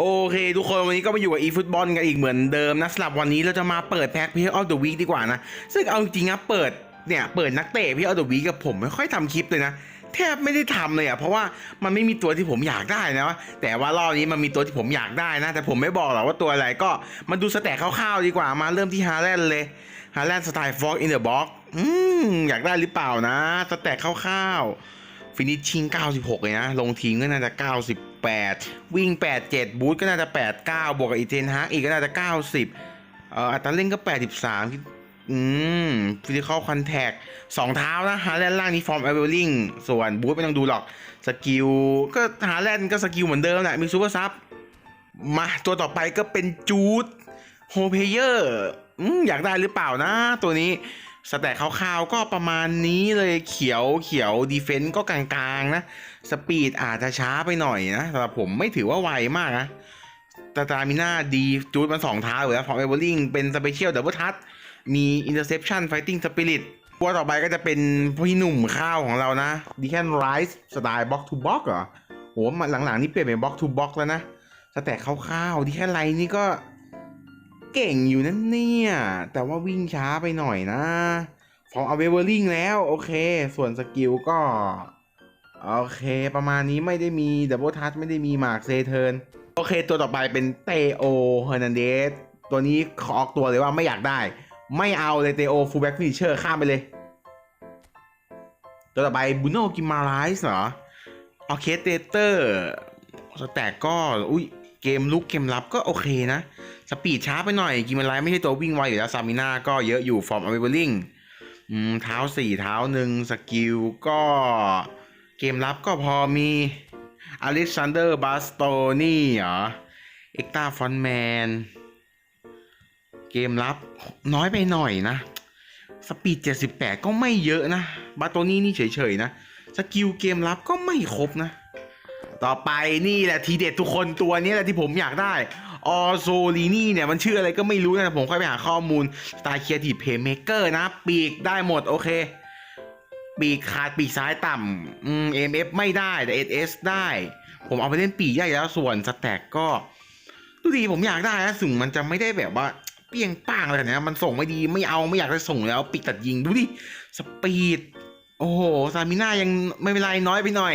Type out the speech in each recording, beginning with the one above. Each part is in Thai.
โอเค ทุกคนวันนี้ก็มาอยู่กับ eFootball กันอีกเหมือนเดิมนะสำหรับวันนี้เราจะมาเปิดแพ็ค Player of the Week ดีกว่านะ ซึ่งเอาจริงนะเปิดเนี่ยเปิดนักเตะ Player of the Week กับผมไม่ค่อยทำคลิปเลยนะ แทบไม่ได้ทำเลยอะเพราะว่ามันไม่มีตัวที่ผมอยากได้นะแต่ว่ารอบนี้มันมีตัวที่ผมอยากได้นะ แต่ผมไม่บอกหรอกว่าตัวอะไรก็มาดูสแต็กคร่าวๆดีกว่ามาเริ่มที่ฮาแลนด์เลยฮาแลนด์สไตล์ฟอกอินเดอะบ็อกอืมอยากได้หรือเปล่านะสแต็กคร่าวๆ ฟินิชชิ่ง 96 เลยนะ ลงทีมก็น่าจะ 98 วิ่ง 87 บูทก็น่าจะ 89 บวกกับอีเทนฮาร์กอีกก็น่าจะ 90 เอ่ออัตราเร่งก็ 83 อืมฟิสิคอลคอนแทคสองเท้านะหาแลนด์ล่างนี่ฟอร์มเอเวอร์ลิงส่วนบูทไม่ต้องดูหรอก สกิล ก็หาแลนด์ก็สกิลเหมือนเดิมแหละ มีซูเปอร์ซับ มาตัวต่อไปก็เป็นจูดโฮเพเยอร์อยากได้หรือเปล่านะ ตัวนี้ สแตทคร่าวๆก็ประมาณนี้เลยเขียวเขียวดีเฟนต์ก็กลางๆนะ สปีดอาจจะช้าไปหน่อยนะสำหรับผมไม่ถือว่าไวมากนะตาตามิน่าดีจูดมันสองเท้าอยู่แล้วขอเอเวอร์ลิงเป็นสเปเชียลดับเบิลทัชมีอินเตอร์เซปชันไฟติ้งสปิริตตัวต่อไปก็จะเป็นพี่หนุ่มข้าวของเรานะดีแคนไรส์สไตล์บ็อกทูบ็อกเหรอโหมันหลังๆนี่เปลี่ยนเป็นบ็อกทูบ็อกแล้วนะสแต็กคร่าวๆดีแค่ไรนี่ก็ เก่งอยู่นั่นเนี่ย แต่ว่าวิ่งช้าไปหน่อยนะฟอร์มเอาเวเวอร์ลิงแล้ว โอเค ส่วนสกิลก็ โอเค ประมาณนี้ไม่ได้มีดับเบิลทัชไม่ได้มีมาร์คเซเทิร์นโอเค ตัวต่อไปเป็นเตโอเฮอร์นันเดสตัวนี้ขอออกตัวเลยว่าไม่อยากได้ ไม่เอาเลยเตโอฟูลแบ็กฟิชเชอร์ข้ามไปเลย ตัวต่อไปบุโนกิมาไรส์เหรอออเคสเตเตอร์สแต็กก็ อุ้ย เกมลุกเกมรับก็โอเคนะ สปีดช้าไปหน่อยกิมาไรไม่ใช่ตัววิ่งไวอยู่แล้วซามิน่าก็เยอะอยู่ฟอร์มอเวเวอร์ลิงเท้าสี่เท้าหนึ่งสกิลก็เกมรับก็พอมีอเล็กซานเดอร์บาสโตนี่เหรอเอ็กตาฟอนแมนเกมรับน้อยไปหน่อยนะ สปีด 78 ก็ไม่เยอะนะ บาโตนี่นี่เฉยๆนะ สกิลเกมรับก็ไม่ครบนะ ต่อไปนี่แหละทีเด็ดทุกคนตัวนี้แหละที่ผมอยากได้ออโซลีนี่เนี่ย มันชื่ออะไรก็ไม่รู้นะ ผมค่อยไปหาข้อมูลสไตล์เคียร์ทีเพย์เมเกอร์นะ ปีกได้หมด โอเค ปีกขาดปีกซ้ายต่ำอืมเอ็มเอฟไม่ได้แต่เอสเอสได้ ผมเอาไปเล่นปีกใหญ่แล้วส่วนสแต็กก็ดูดีผมอยากได้นะถึงมันจะไม่ได้แบบว่าเปี้ยงป้างอะไรนะมันส่งไม่ดีไม่เอาไม่อยากจะส่งแล้ว ปีกตัดยิงดูดิสปีดโอ้โหซามิน่ายังไม่เป็นไรน้อยไปหน่อย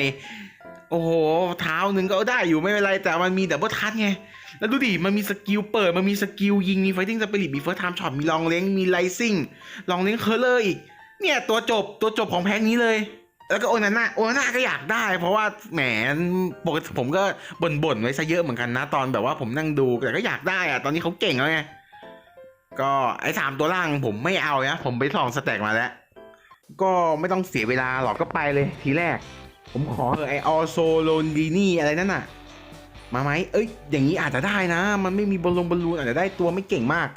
โอ้โห เท้าหนึ่งก็ได้อยู่ไม่เป็นไร แต่มันมีดับเบิลทัชไง แล้วดูดิ มันมีสกิลเปิด มันมีสกิลยิง มีไฟติ้งสปิริตมีเฟิร์สไทม์ช็อต มีลองเล้ง มีไลซิ่ง ลองเล้งเคอร์เลอร์อีก เนี่ยตัวจบตัวจบของแพ็กนี้เลย แล้วก็โอนาน่าโอนาน่าก็อยากได้ เพราะว่าแหมปกติผมก็บ่นๆไว้ซะเยอะเหมือนกันนะ ตอนแบบว่าผมนั่งดูแต่ก็อยากได้อะตอนนี้เขาเก่งแล้วไง ก็ไอ้สามตัวล่างผมไม่เอานะผมไปส่องสแต็กมาแล้ว ก็ไม่ต้องเสียเวลาหรอกก็ไปเลยทีแรก ผมขอเออไอออโซโลนดีนี่อะไรนั่นน่ะ มาไหมเอ้ย อย่างนี้อาจจะได้นะ มันไม่มีบอลลงบอลลูนอาจจะได้ตัวไม่เก่งมาก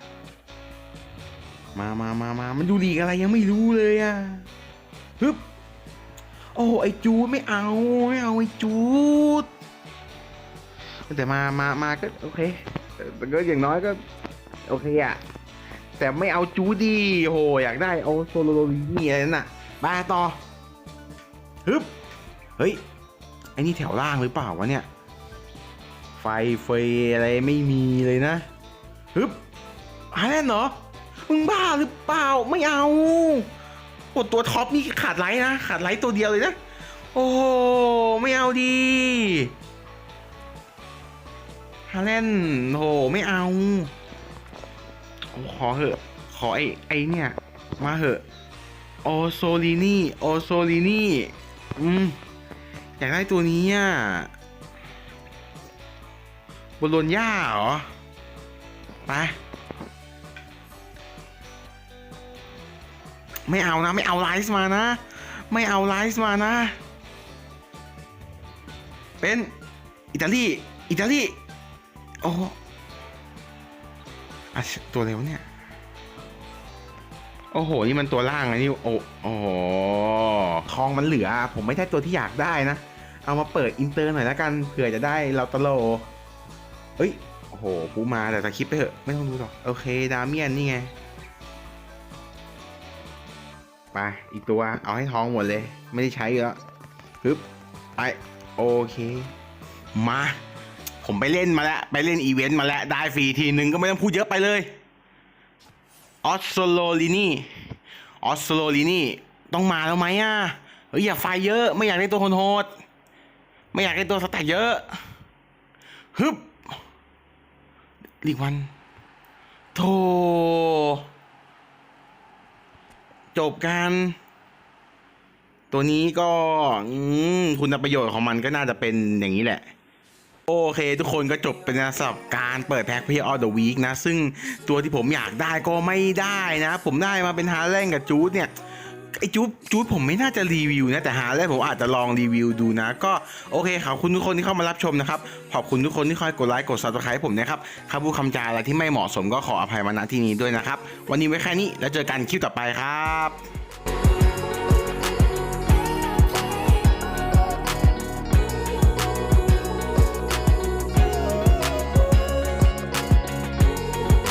มามามามามันดูดีอะไรยังไม่รู้เลยอะฮึบโอ้ไอจูดไม่เอา ไม่เอาไอจูดแต่มามามาก็โอเคแต่ก็อย่างน้อยก็ โอเคอะแต่ไม่เอาจูดีโหอยากได้เอาโซโลโลนี่อะไรนั่นน่ะมาต่อฮึบ เฮ้ยไอ้นี่แถวล่างหรือเปล่าวะเนี่ย ไฟเฟยอะไรไม่มีเลยนะฮึบฮาแลนด์เหรอ มึงบ้าหรือเปล่าไม่เอาโอ้ตัวท็อปนี่ขาดไลท์นะ ขาดไลท์ตัวเดียวเลยนะ โอ้ไม่เอาดีฮาแลนด์โหไม่เอา ขอเหอะ ขอไอ้ไอ้เนี่ย มาเหอะ โอโซลินี่ โอโซลินี่ อืม อยากได้ตัวนี้อะบอลโลนย่าเหรอ ไป ไม่เอานะ ไม่เอาไลฟ์มานะ ไม่เอาไลฟ์มานะ เป็นอิตาลี อิตาลี โอ้อะตัวเร็วเนี่ย โอ้โห นี่มันตัวล่างอะนี่โอ้โอ้โหทองมันเหลือ ผมไม่ได้ตัวที่อยากได้นะ เอามาเปิดอินเตอร์หน่อยแล้วกันเผื่อจะได้เราตโลเฮ้ยโอ้โหปูมาแต่สคริปไปเถอะไม่ต้องดูหรอกโอเคดาเมียนนี่ไงไปอีกตัวเอาให้ท้องหมดเลย ไม่ได้ใช้อยู่แล้วฮึบไปโอเคมา ผมไปเล่นมาแล้ว ไปเล่นอีเวนต์มาแล้ว ได้ฟรีทีนึงก็ไม่ต้องพูดเยอะไปเลย ออสโลลินีออสโลลินีต้องมาแล้วไหมอะเฮ้ยอย่าไฟเยอะ ไม่อยากได้ตัวโหดไม่อยากได้ตัวสแต็กเยอะฮึบลีกวันโธจบกันตัวนี้ก็คุณประโยชน์ของมันก็น่าจะเป็นอย่างนี้แหละ โอเค ทุกคนก็จบเป็นสำหรับการเปิดแพ็คเพย์ออเดอะวีคนะ ซึ่งตัวที่ผมอยากได้ก็ไม่ได้นะ ผมได้มาเป็นฮาร์แลนกับจูดเนี่ยไอจูดจูดผมไม่น่าจะรีวิวนะ แต่ฮาร์แลนผมอาจจะลองรีวิวดูนะ ก็โอเคขอบคุณทุกคนที่เข้ามารับชมนะครับ ขอบคุณทุกคนที่คอยกดไลค์กดซับสไครต์ผมนะครับคำพูดคำจาอะไรที่ไม่เหมาะสมก็ขออภัยมาณที่นี้ด้วยนะครับ วันนี้ไว้แค่นี้แล้วเจอกันคลิปต่อไปครับ